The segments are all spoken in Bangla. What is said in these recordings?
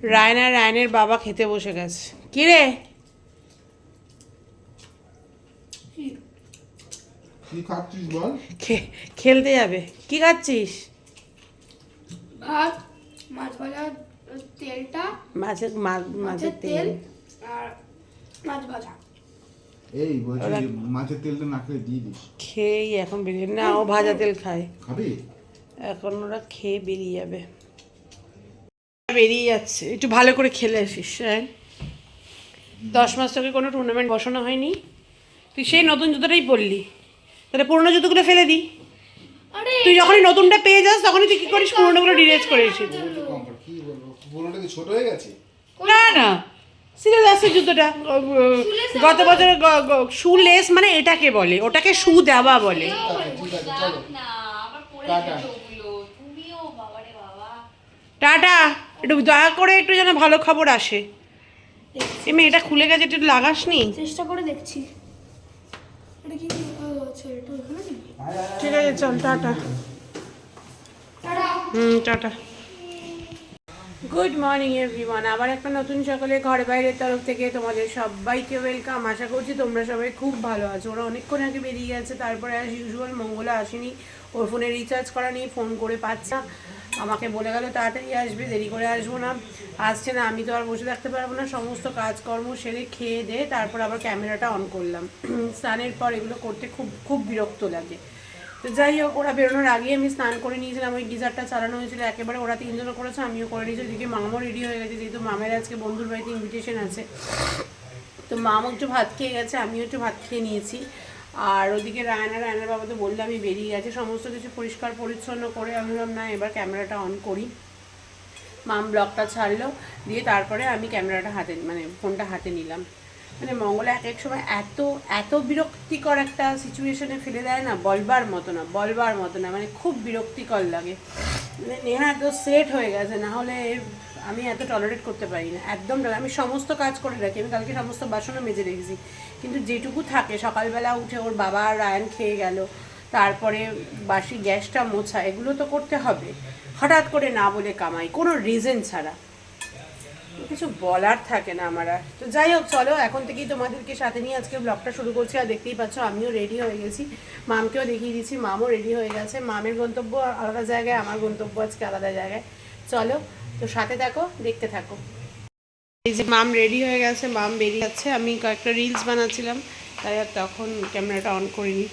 রায়না রায়নের বাবা খেতে বসে গেছে। কি রে? কি খাচ্ছিস বল? খেলতে যাবে। কি খাচ্ছিস? ভাত মাছ ভাজার তেলটা মাছের মাছের তেল আর মাছ ভাজা। এই বলছি মাছের তেলটা না খেলে দিয়ে দিস। খেয়েই এখন বেরিয়ে না ও ভাজা তেল খায়। খাবি? এখন ওরা খেয়ে বেরিয়ে যাবে। বেরিয়ে যাচ্ছে। একটু ভালো করে খেলে আসিস হ্যাঁ? দশ মাস তোকে কোনো টুর্নামেন্ট বসানো হয়নি। তুই সেই নতুন জুতোটাই পরলি। তাহলে পুরোনো জুতোগুলো ফেলে দি। আরে তুই যখনই নতুনটা পেয়ে যাস তখনই তুই কি করিস পুরোনোগুলো ডিরেজ করিস কি বলব? পুরোটা কি ছোট হয়ে গেছে? না না। আছে জুতোটা গত বছর শু লেস মানে এটাকে বলে ওটাকে শু দেওয়া বলে। টাটা। একটু দয়া করে একটু যেন ভালো খবর আসে। এমনি এটা খুলে গেছে একটু লাগাস নি চেষ্টা করে দেখছি। এটা কি? ও, আচ্ছা ঠিক আছে চল টাটা। হুম টাটা। Good morning everyone. আবার একটা নতুন সকালে ঘর বাইরের তরফ থেকে তোমাদের সবাইকে ওয়েলকাম। আশা করছি তোমরা সবাই খুব ভালো আছো। ওরা অনেকক্ষণ আগে বেরিয়ে গেছে তারপরে আজ ইউজুয়াল মঙ্গলা আসেনি। ওর ফোনে রিচার্জ করা নিয়ে ফোন করে পাচ্ছে না। আমাকে বলে গেল, তাড়াতাড়ি আসবে, দেরি করে আসব না। আসছে না, আমি তো আর বসে থাকতে পারব না। সমস্ত কাজকর্ম সেরে খেয়ে দিয়ে তারপর আবার ক্যামেরাটা অন করলাম। স্নানের পর এগুলো করতে খুব খুব বিরক্ত লাগে। তো যাই হোক, ওরা বেরোনোর আগে আমি স্নান করে নিয়েছিলাম। ওই গিজারটা চালানো হয়েছিল, একেবারে ওরা তিনজনও করেছে, আমিও করে নিয়েছি। ওইদিকে মামাও রেডি হয়ে গেছে, যেহেতু মামের আজকে বন্ধুর বাড়িতে ইনভিটেশন আছে। তো মামও একটু ভাত খেয়ে গেছে, আমিও একটু ভাত খেয়ে নিয়েছি। আর ওদিকে রায়না, রায়নার বাবা তো বললে আমি বেরিয়ে গেছে। সমস্ত কিছু পরিষ্কার, পরিচ্ছন্ন করে আমি ভাবলাম, না, এবার ক্যামেরাটা অন করি। মাম ব্লগটা ছাড়লো, দিয়ে তারপরে আমি ক্যামেরাটা হাতে মানে ফোনটা হাতে নিলাম। মানে মঙ্গলা এক এক সময় এত এত বিরক্তিকর একটা সিচুয়েশনে ফেলে দেয় না, বলবার মতো না, বলবার মতো না মানে খুব বিরক্তিকর লাগে। মানে নেহা এত সেট হয়ে গেছে, না হলে আমি এত টলারেট করতে পারি না। একদম আমি সমস্ত কাজ করে রাখি। আমি কালকে সমস্ত বাসনও মেজে রেখেছি। কিন্তু যেটুকু থাকে, সকালবেলা উঠে ওর বাবা রায়ান খেয়ে গেল, তারপরে বাসি গ্যাসটা মোছা, এগুলো তো করতে হবে। হঠাৎ করে না বলে কামাই, কোনো রিজন ছাড়া। কিছু বলার থাকে না আমার আর। তো যাই হোক, চলো, এখন থেকেই তোমাদেরকে সাথে নিয়ে আজকে ব্লগটা শুরু করছি। আর দেখতেই পাচ্ছ, আমিও রেডি হয়ে গেছি। মামকেও দেখিয়ে দিচ্ছি, মামও রেডি হয়ে গেছে। মামের গন্তব্য আলাদা জায়গায়, আমার গন্তব্য আজকে আলাদা জায়গায়। চলো তো সাথে থাকো, দেখতে থাকো। এই যে মাম রেডি হয়ে গেছে, মাম বেরিয়ে যাচ্ছে। আমি কয়েকটা রিলস বানাচ্ছিলাম, তাই আর তখন ক্যামেরাটা অন করিনি।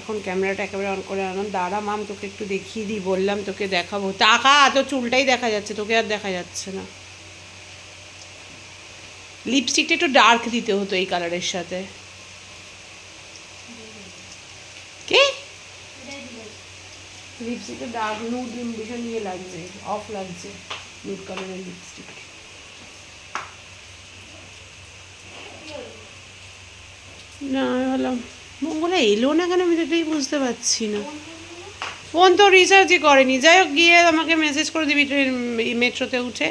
এখন ক্যামেরাটা একেবারে অন করে আনলাম। দাঁড়া মাম, তোকে একটু দেখিয়ে দিই, বললাম তোকে দেখাবো। টাকা তো চুলটাই দেখা যাচ্ছে, তোকে আর দেখা যাচ্ছে না। লিপস্টিকটা একটু ডার্ক দিতে হতো এই কালারের সাথে। কে? লিপস্টিকটা ডার্ক নুড ভীষণ ইয়ে লাগছে অফ লাগছে নুড কালারের লিপস্টিক না আমি ভাবলাম মঙ্গলা এলো না কেন আমি তো এটাই বুঝতে পারছি না। ফোন তো রিচার্জই করেনি। যাই হোক গিয়ে আমাকে মেসেজ করে দিবি ট্রেন মেট্রোতে উঠে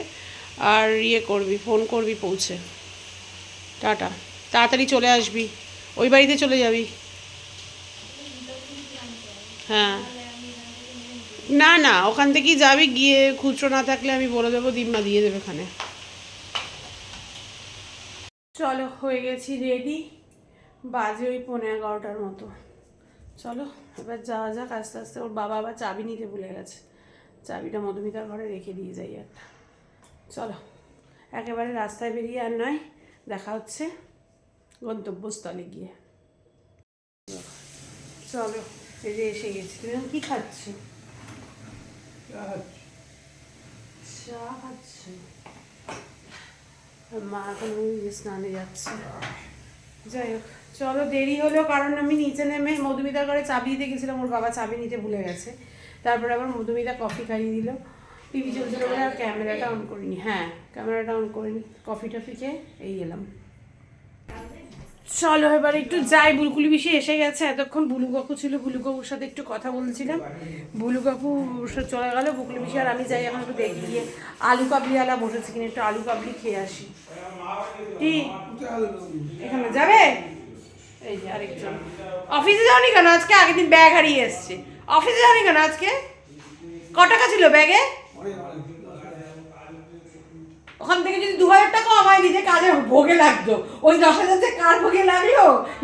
আর ইয়ে করবি ফোন করবি পৌঁছে। টাটা। তাড়াতাড়ি চলে আসবি। ওই বাড়িতে চলে যাবি। হ্যাঁ। না না, ওখান থেকেই যাবি, গিয়ে খুচরো না থাকলে আমি বলে দেবো, দিম্মা দিয়ে দেবে এখানে চলো, হয়ে গেছি রেডি বাজে ওই পনেরো এগারোটার মতো। চলো, এবার যাওয়া যাক, আস্তে আস্তে ওর বাবা আবার চাবি নিতে ভুলে গেছে। চাবিটা মধুমিতার ঘরে রেখে দিয়ে যাই একটা চলো, একেবারে রাস্তায় বেরিয়ে আর নয়, দেখা হচ্ছে গন্তব্যস্থলে গিয়ে। চলো, এই যে এসে গেছি। তুমি কি খাচ্ছ? মা এখন স্নানে যাচ্ছে। যাই হোক, চলো দেরি হলো, কারণ আমি নিচে নেমে মধুমিতার ঘরে চাবি দিতে গেছিলাম ওর বাবা চাবি নিতে ভুলে গেছে। তারপরে আবার মধুমিতা কফি খাইয়ে দিল। টিভি চলছিল বলে, আর ক্যামেরাটা অন করিনি। হ্যাঁ ক্যামেরাটা অন করিনি। কফি টফি খেয়ে এই এলাম চলো, এবার একটু যাই। বুলকুলি পিসি এসে গেছে। এতক্ষণ বুলু কাকু ছিল বুলু কাকুর সাথে একটু কথা বলছিলাম। বুলু কাকু চলে গেল বুকলি পিসি আর আমি যাই এখন একটু দেখি গিয়ে আলু কাবলিওয়ালা বসেছে কিনা, একটু আলু কাবলি খেয়ে আসি। কি এখানে যাবে? এই যে আরেকজন অফিসে যাওনি কেন? আজকে আগের দিন ব্যাগ হারিয়ে এসছে। অফিসে যাওনি কেন আজকে? ক টাকা ছিল ব্যাগে ওখান থেকে যদি দু হাজার টাকা আমায় নিজে কাজে ভোগে লাগতো ওই দশ হাজার যে কার ভোগে লাগল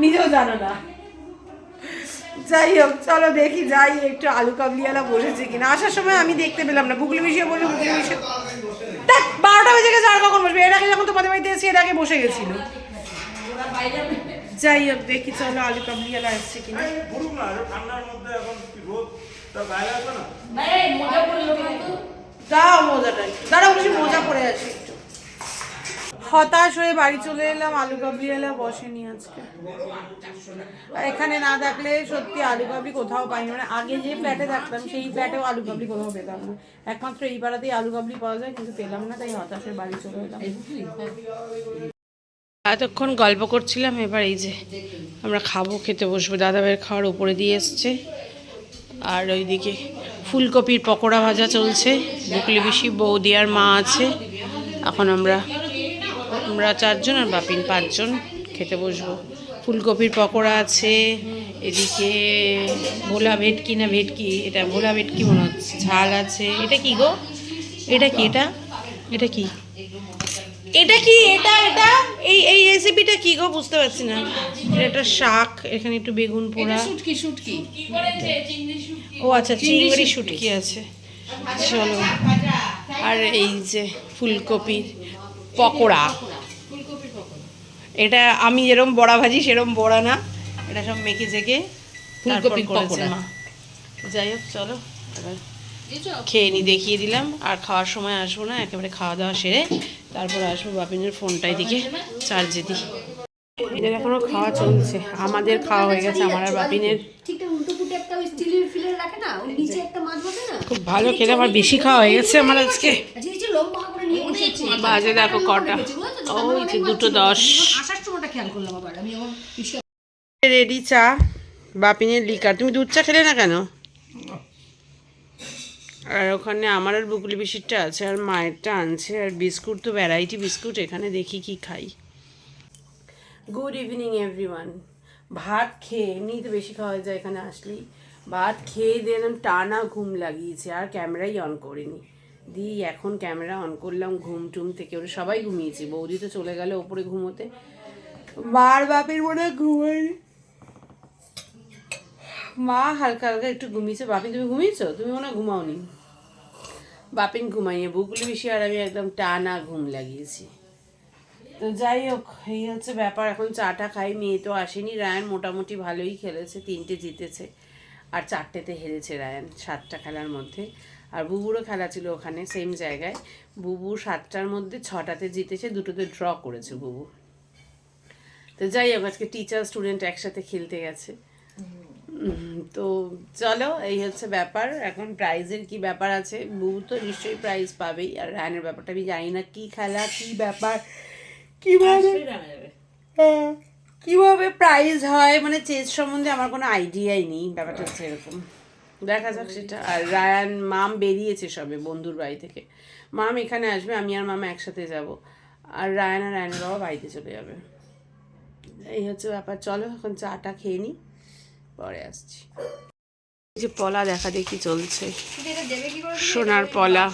নিজেও জানো না। যাই হোক চলো দেখি যাই একটু আলু কাবলিওয়ালা বসেছে কিনা। আসার সময় আমি দেখতে পেলাম না বুকলি মিশিয়ে বলল বুকলি মিশিয়ে দেখ বারোটা বেজে গেছে আর কখন বসবে? এর আগে যখন তোমাদের বাড়িতে এসেছি এর আগে বসে গেছিল। যাই হোক দেখি চলো আলু কাবলিওয়ালা এসছে কিনা। পড়ুক না এটা ঠান্ডার মধ্যে এখন কি রোদ? তা গায়ে লাগবে না? দাও মোজাটাই দাঁড়াও বলছি মোজা পরে আছি। হতাশ হয়ে বাড়ি চলে এলাম, আলু কাবলি এলা বসেনি আজকে। এখানে না থাকলে সত্যি আলু কাবলি কোথাও পাইনি। মানে আগে যে ফ্ল্যাটে থাকতাম, সেই ফ্ল্যাটেও আলু কাবলি কোথাও পেতাম না। একমাত্র এই পাড়াতেই আলু কাবলি পাওয়া যায়, কিন্তু পেলাম না, তাই হতাশ হয়ে বাড়ি চলে এলাম। এতক্ষণ গল্প করছিলাম, এবার এই যে আমরা খাব, খেতে বসবো। দাদাভাইয়ের খাওয়ার উপরে দিয়ে এসছে। আর ওইদিকে ফুলকপির পকোড়া ভাজা চলছে। বুকলি বেশি বৌদি আর মা আছে। এখন আমরা আমরা চারজন আর বাপিন পাঁচজন খেতে বসবো। ফুলকপির পকোড়া আছে এদিকে ভোলা ভেটকি না ভেটকি এটা ভোলা ভেটকি মনে হচ্ছে ঝাল আছে। এটা কি গো? এটা কি এটা? এটা কি? এটা কি? এটা এটা? এই এই রেসিপিটা কি গো? বুঝতে পারছি না। এটা শাক এখানে একটু বেগুন পোড়া। শুটকি শুটকি। ও আচ্ছা চিংড়ি শুটকি আছে। চলো। আর এই যে ফুলকপির পকোড়া। এটা আমি যেরকম বড়া ভাজি সেরকম বড়া না। এটা সব মেখে জেকে ফুলকপির ফুলকপির করেছে। মা। যাই হোক চলো এবার খেয়ে নি দেখিয়ে দিলাম। আর খাওয়ার সময় আসব না একেবারে খাওয়া দাওয়া সেরে তারপর আসব বাপিনের ফোনটাই দিকে চার্জে দিই এদের এখনও খাওয়া চলছে আমাদের খাওয়া হয়ে গেছে আমার আর বাপিনের। ঠিকঠাক উল্টো পুটে একটা ওই স্টিলের ফিলের রাখে না ওই নিচে একটা মাছ বসে না? খুব ভালো খেলে আমার বেশি খাওয়া হয়ে গেছে আমার আজকে। নিয়ে বসেছি বাজে দেখো কটা। ওই যে দুটো দশ। আসার সময়টা খেয়াল করলাম আবার আমি রেডি চা বাপিনের লিকার। তুমি দুধ চা খেলে না কেন? আর ওখানে আমার আর বুকলি বিশিরটা আছে আর মায়েরটা আনছে আর বিস্কুট তো ভ্যারাইটি বিস্কুট এখানে দেখি কি খাই। গুড ইভিনিং এভরিওয়ান ভাত খেয়ে এমনি তো বেশি খাওয়া যায় এখানে আসলেই। ভাত খেয়ে দিলাম টানা ঘুম লাগিয়েছে আর ক্যামেরাই অন করিনি। দি এখন ক্যামেরা অন করলাম ঘুম টুম থেকে ওরা সবাই ঘুমিয়েছে। বৌদি তো চলে গেল ওপরে ঘুমোতে। মার বাপের মনে হয় ঘুমায়নি মা হালকা হালকা একটু ঘুমিয়েছে। বাপি তুমি ঘুমিয়েছো? তুমি মনে ঘুমাওনি। বাপিন ঘুমাইয়ে বুকগুলি বেশি আর আমি একদম টানা ঘুম লাগিয়েছি। তো যাই হোক এই হচ্ছে ব্যাপার। এখন চাটা খাই মেয়ে তো আসেনি। রায়ান মোটামুটি ভালোই খেলেছে তিনটে জিতেছে। আর চারটেতে হেরেছে রায়ান সাতটা খেলার মধ্যে। আর বুবুরও খেলা ছিল ওখানে সেম জায়গায়। বুবু সাতটার মধ্যে ছটাতে জিতেছে দুটোতে ড্র করেছে বুবু। তো যাই হোক আজকে টিচার স্টুডেন্ট একসাথে খেলতে গেছে। তো চলো এই হচ্ছে ব্যাপার। এখন প্রাইজের কি ব্যাপার আছে? বুবু তো নিশ্চয়ই প্রাইজ পাবেই। আর রায়নের ব্যাপারটা আমি জানি না কি খেলা কি ব্যাপার কীভাবে? হ্যাঁ, কীভাবে প্রাইজ হয়? মানে চেস সম্বন্ধে আমার কোনো আইডিয়াই নেই ব্যাপারটা হচ্ছে এরকম। দেখা যাক সেটা। আর রায়ান মাম বেরিয়েছে সবে বন্ধুর বাড়ি থেকে। মাম এখানে আসবে আমি আর মামা একসাথে যাব। আর রায়ান আর রায়নের বাবা বাড়িতে চলে যাবে। এই হচ্ছে ব্যাপার। চলো এখন চাটা খেয়ে নিই পরে আসছি। যে পলা দেখা দেখি চলছে। সোনার পলা।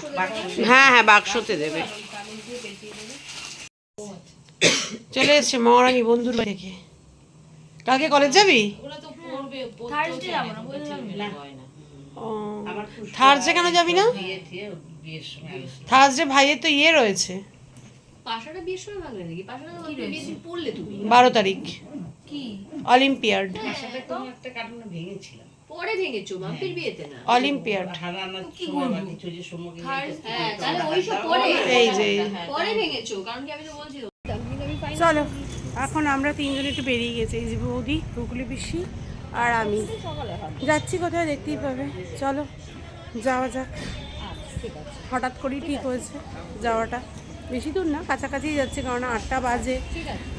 হ্যাঁ হ্যাঁ বাক্সতে দেবে। চলে এসছে মহারানী বন্ধুর বাড়ি থেকে। কালকে কলেজ যাবি? ও থার্সডে কেন যাবি না? থার্সডে ভাইয়ের তো ইয়ে রয়েছে। বারো তারিখ। অলিম্পিয়াড পরে ভেঙেছো মাম্পির বিয়েতে না? অলিম্পিয়াড হ্যাঁ তাহলে ওইসব পরে। এই যে। পরে ভেঙেছো কারণ কি আমি তো বলছি চলো এখন আমরা তিনজন একটু বেরিয়ে গেছি। এই যে বৌদি হুগলি পিসি। আর আমি। যাচ্ছি কোথায় দেখতেই পাবে। চলো, যাওয়া যাক। হঠাৎ করেই ঠিক হয়েছে যাওয়াটা। বেশি দূর না কাছাকাছি যাচ্ছে, কারণ আটটা বাজে।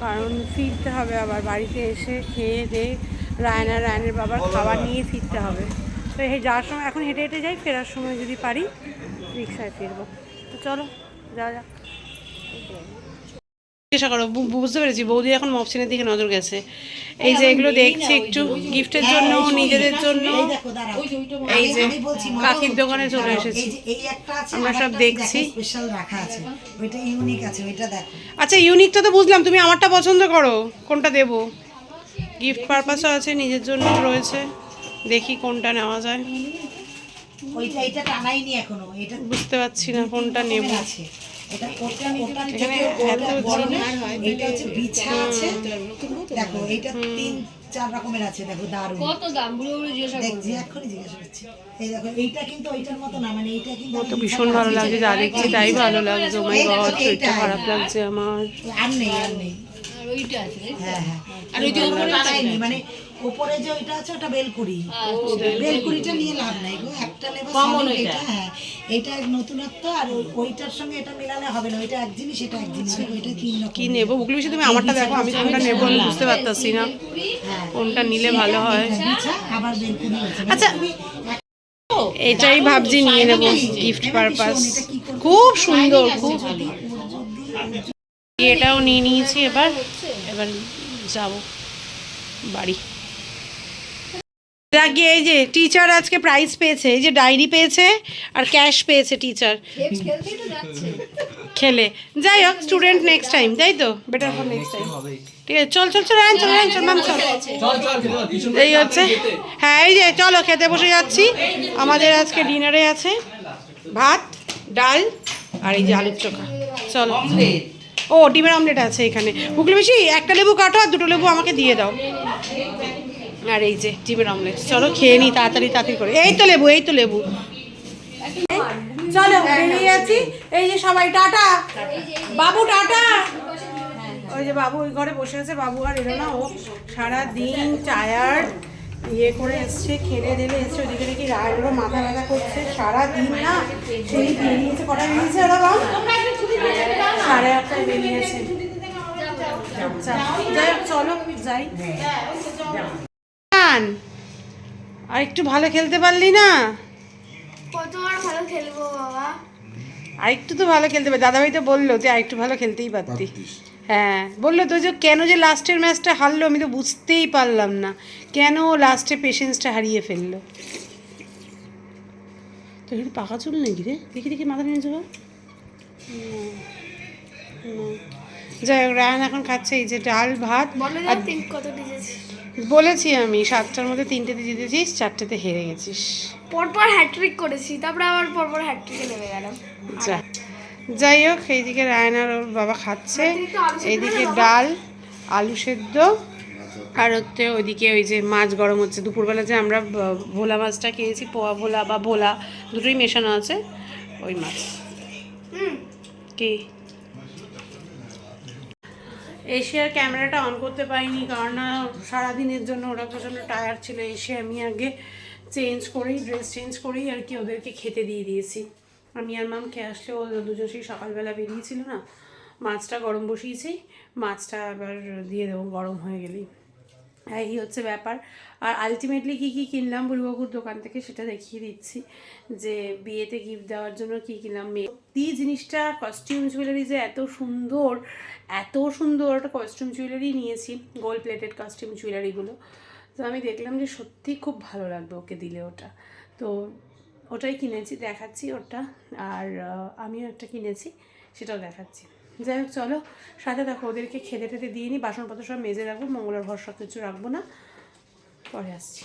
কারণ ফিরতে হবে আবার, বাড়িতে এসে খেয়ে দিয়ে রায়না, রায়নের বাবার খাবার নিয়ে ফিরতে হবে। তো এই যাওয়ার সময়, এখন হেঁটে হেঁটে যাই, ফেরার সময় যদি পারি, রিক্সায় ফিরবো। তো চলো, যাওয়া যাক। জিজ্ঞাসা করো বুঝতে পেরেছি বৌদি এখন মপসিনের দিকে নজর গেছে। এই যে এগুলো দেখছি একটু গিফটের জন্য নিজেদের জন্য এই যে কাকির দোকানে চলে এসেছি। আমরা সব দেখছি। আচ্ছা ইউনিকটা তো বুঝলাম তুমি আমারটা পছন্দ করো কোনটা দেব? গিফট পারপাসও আছে নিজের জন্য রয়েছে। দেখি কোনটা নেওয়া যায়। বুঝতে পারছি না কোনটা নেব। আছে। এটা ওটা ওটা এখানে থেকে এত ওটা বড় না জিনিস? এটা হচ্ছে বিছা আছে। দেখো এটা তিন চার রকমের আছে দেখো দারুণ। কত দাম? বুড়ো বুড়ো জিজ্ঞাসা দেখছি এখনই জিজ্ঞাসা করছি। এই দেখো এইটা কিন্তু ওইটার মতো না মানে এইটা কিন্তু তো ভীষণ ভালো লাগছে যা দেখছি তাই ভালো লাগছে মাই গড শরীরটা খারাপ লাগছে আমার। আর নেই আর নেই। আর ওইটা আছে হ্যাঁ হ্যাঁ। আর ওই যে উপরে মানে উপরে যে ওইটা আছে ওটা বেলকুড়ি। বেলকুড়িটা নিয়ে লাভ নাই গো একটা নেবে এটা হ্যাঁ। এটা এক নতুনত্ব আর ওইটার সঙ্গে এটা মেলালে হবে না ওইটা এক জিনিস এটা এক জিনিস দেখো এটা তিন রকম কি নেব? বুকলি বেশি তুমি আমারটা দেখো আমি কোনটা নেব আমি বুঝতে পারতাছি না। কোনটা নিলে ভালো হয়? আবার বেলকুড়ি আছে। আচ্ছা। এটাই ভাবছি নিয়ে নেব গিফট পারপাস খুব সুন্দর খুব এটাও নিয়ে নিয়েছি এবার এবার যাব। বাড়ি। আগে এই যে টিচার আজকে প্রাইজ পেয়েছে এই যে ডায়েরি পেয়েছে আর ক্যাশ পেয়েছে টিচার খেলে। যাই হোক স্টুডেন্ট নেক্সট টাইম তাই তো? বেটার ফর নেক্সট টাইম ঠিক আছে চল চল চল রান চল রান চল ম্যাম চল। এই হচ্ছে। হ্যাঁ এই যে চলো খেতে বসে যাচ্ছি। আমাদের আজকে ডিনারে আছে ভাত ডাল আর এই যে আলুর চোখা। চলো। ও ডিমের অমলেট আছে এখানে। হুগলি বেশি একটা লেবু কাটো আর দুটো লেবু আমাকে দিয়ে দাও। আর এই যে ডিমের অমলেট চলো খেয়ে নিই তাড়াতাড়ি তাড়াতাড়ি করে। এই তো লেবু, এই তো লেবু। চলো, বেরিয়ে যাচ্ছি। এই যে সবাই, টাটা। বাবু, টাটা। ওই যে বাবু ওই ঘরে বসে আছে, বাবু আর এলো না, ও সারা দিন টায়ার্ড ইয়ে করে এসছে, খেলে দিলে এসছে ওদিকে নাকি রায়েরও মাথা ব্যথা করছে সারা দিন না সেই বেরিয়েছে কটা বেরিয়েছে ওরা বাবু? সাড়ে আটটায় বেরিয়েছে। যাই চলো, যাই। আন, আর একটু ভালো খেলতে পারলি না? কতবার ভালো খেলব বাবা? আর একটু তো ভালো খেলতে পারতি। দাদাভাই তো বলল তুই আর একটু ভালো খেলতেই পারতি। হ্যাঁ বলল তো যে কেন যে লাস্টের ম্যাচটা হারলো আমি তো বুঝতেই পারলাম না। কেন লাস্টে পেশেন্সটা হারিয়ে ফেলল? তো এটা পাকা চুল নাকি রে? দেখি দেখি মাথা নিয়ে যাব যাই হোক রায়ন এখন খাচ্ছে এই যে ডাল ভাত। কত দিয়েছিস বলেছি আমি সাতটার মধ্যে তিনটেতে জিতেছিস চারটেতে হেরে গেছিস। পরপর হ্যাট্রিক করেছি তারপরে আবার পরপর হ্যাট্রিকে নেমে গেলাম। যা। যাই হোক এইদিকে রায়নার ওর বাবা খাচ্ছে এইদিকে ডাল আলু সেদ্ধ আর হচ্ছে ওইদিকে ওই যে মাছ গরম হচ্ছে। দুপুরবেলা যে আমরা ভোলা মাছটা খেয়েছি পোয়া ভোলা বা ভোলা দুটোই মেশানো আছে ওই মাছ। কি? এশিয়ার ক্যামেরাটা অন করতে পারিনি, কারণ না সারাদিনের জন্য ওরা প্রচণ্ড টায়ার ছিল এসে আমি আগে চেঞ্জ করেই ড্রেস চেঞ্জ করেই আর কি ওদেরকে খেতে দিয়ে দিয়েছি। আমি আর মাম খেয়ে আসলে ও দুজন সেই সকালবেলা বেরিয়েছিল না, মাছটা গরম বসিয়েছি, মাছটা আবার দিয়ে দেবো, গরম হয়ে গেলেই। এই হচ্ছে ব্যাপার। আর আলটিমেটলি কী কী কিনলাম বুড়িবাবুর দোকান থেকে সেটা দেখিয়ে দিচ্ছি যে বিয়েতে গিফট দেওয়ার জন্য কী কিনলাম। মেয়ে এই জিনিসটা কস্টিউম জুয়েলারি যে এত সুন্দর এত সুন্দর একটা কস্টিউম জুয়েলারি নিয়েছি গোল্ড প্লেটেড কস্টিউম জুয়েলারিগুলো তো আমি দেখলাম যে সত্যি খুব ভালো লাগবে ওকে দিলে ওটা। তো ওটাই কিনেছি, দেখাচ্ছি ওটা। আর আমিও একটা কিনেছি, সেটাও দেখাচ্ছি। যাই হোক চলো। সাথে দেখো ওদেরকে খেতে টেতে দিয়ে নিই বাসনপত্র সব মেজে রাখব মঙ্গলার ভরসা কিছু রাখব না। পরে আসছি।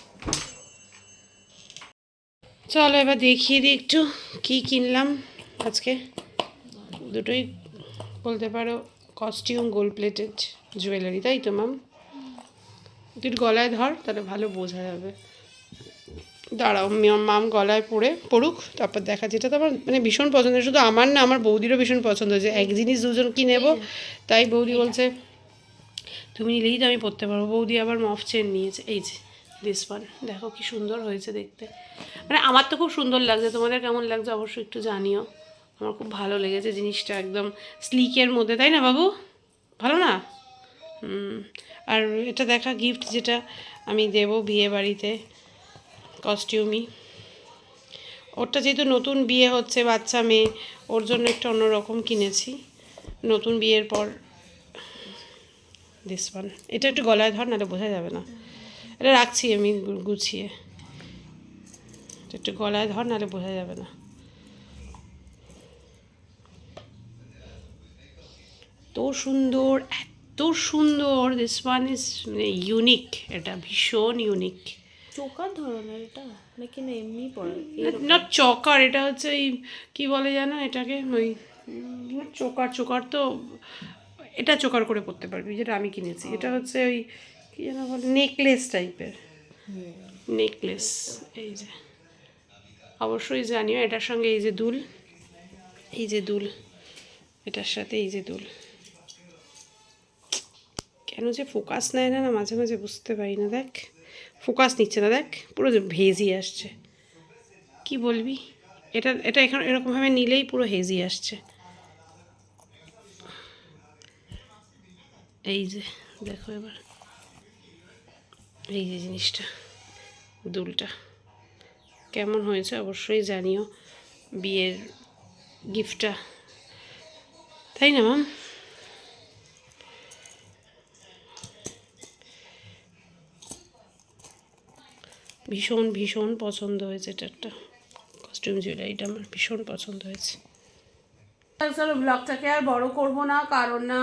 চলো এবার দেখিয়ে দিই একটু কি কিনলাম আজকে। দুটোই বলতে পারো কস্টিউম গোল্ড প্লেটেড জুয়েলারি তাই তো ম্যাম তুই গলায় ধর তাহলে ভালো বোঝা যাবে। দাঁড়াও মাম গলায় পড়ে পড়ুক তারপর দেখা যেটা তো আমার মানে ভীষণ পছন্দ শুধু আমার না আমার বৌদিরও ভীষণ পছন্দ যে এক জিনিস দুজন কি নেব? তাই বৌদি বলছে তুমি নিলেই তো আমি পড়তে পারব। বৌদি আবার মফ চেন নিয়েছে এই যে দিস ওয়ান দেখো কি সুন্দর হয়েছে দেখতে। মানে আমার তো খুব সুন্দর লাগছে তোমাদের কেমন লাগছে অবশ্যই একটু জানিও। আমার খুব ভালো লেগেছে জিনিসটা একদম স্লিকের মধ্যে তাই না বাবু? ভালো না? আর এটা দেখা গিফট যেটা আমি দেবো বিয়ে বাড়িতে কস্টিউমই। ওরটা যেহেতু নতুন বিয়ে হচ্ছে, বাচ্চা মেয়ে, ওর জন্য একটা অন্যরকম কিনেছি। নতুন বিয়ের পর দিস ওয়ান এটা একটু গলায় ধর, নাহলে বোঝা যাবে না। এটা রাখছি আমি গুছিয়ে। এটা একটু গলায় ধর, নাহলে বোঝা যাবে না। এত সুন্দর এত সুন্দর। দিস ওয়ান ইজ মানে ইউনিক এটা ভীষণ ইউনিক চোকার ধরনের এটা? নাকি না এমনি পরে? না চকার এটা হচ্ছে ওই কি বলে জানো এটাকে? ওই চোকার চোকার তো এটা চোকার করে পড়তে পারবি যেটা আমি কিনেছি। এটা হচ্ছে ওই কি যেন বলে নেকলেস টাইপের নেকলেস এই যে। অবশ্যই জানিও এটার সঙ্গে এই যে দুল এই যে দুল এটার সাথে এই যে দুল। কেন যে ফোকাস নেয় না না মাঝে মাঝে বুঝতে পারি না দেখ। ফোকাস নিচ্ছে না, দেখ, পুরো ভেজি আসছে। কি বলবি? এটা এটা এখন এরকমভাবে নিলেই পুরো হেজি আসছে। এই যে, দেখো এবার। এই যে জিনিসটা, দুলটা। কেমন হয়েছে অবশ্যই জানিও। বিয়ের গিফটটা। তাই না ম্যাম ভীষণ ভীষণ পছন্দ হয়েছে এটা একটা কস্টিউম জুয়েলারিটা আমার ভীষণ পছন্দ হয়েছে। চলো ব্লগটাকে আর বড় করব না, কারণ না,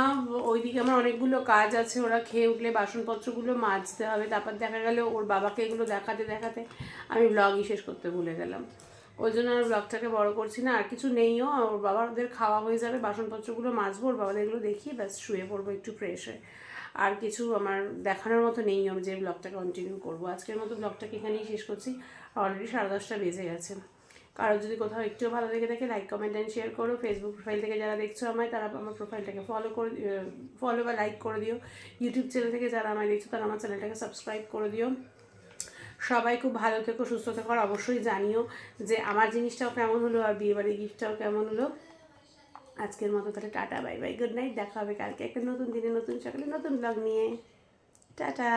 ওইদিকে আমার অনেকগুলো কাজ আছে, ওরা খেয়ে উঠলে বাসনপত্রগুলো মাজতে হবে, তারপর দেখা গেল ওর বাবাকে এগুলো দেখাতে দেখাতে আমি ব্লগই শেষ করতে ভুলে গেলাম। ওই জন্য আর ব্লগটাকে বড় করছি না, আর কিছু নেইও ওর বাবাদের খাওয়া হয়ে যাবে, বাসনপত্রগুলো মাজবো, ওর বাবাদের এগুলো দেখিয়ে ব্যাস শুয়ে পড়ব একটু ফ্রেশ হয়ে। আর কিছু আমার দেখানোর মতো নেই, আমি যে ব্লগটা কন্টিনিউ করব। আজকের মতো ব্লগটাকে এখানেই শেষ করছি। অলরেডি সাড়ে দশটা বেজে গেছে। কারও যদি কোথাও একটু ভালো লেগে থাকে লাইক কমেন্ট অ্যান্ড শেয়ার করো। ফেসবুক প্রোফাইল থেকে যারা দেখছ আমায়, তারা আমার প্রোফাইলটাকে ফলো করে ফলো বা লাইক করে দিও। ইউটিউব চ্যানেল থেকে যারা আমায় দেখছ, তারা আমার চ্যানেলটাকে সাবস্ক্রাইব করে দিও। সবাই খুব ভালো থেকো, সুস্থ থেকো অবশ্যই জানিও যে আমার জিনিসটাও কেমন হলো, আর বিয়েবাড়ির গিফটটাও কেমন হলো। আজকের মতো তাহলে tata, bye bye good night দেখা হবে কালকে একটা নতুন দিনে নতুন সকালে নতুন ব্লগ নিয়ে। টাটা।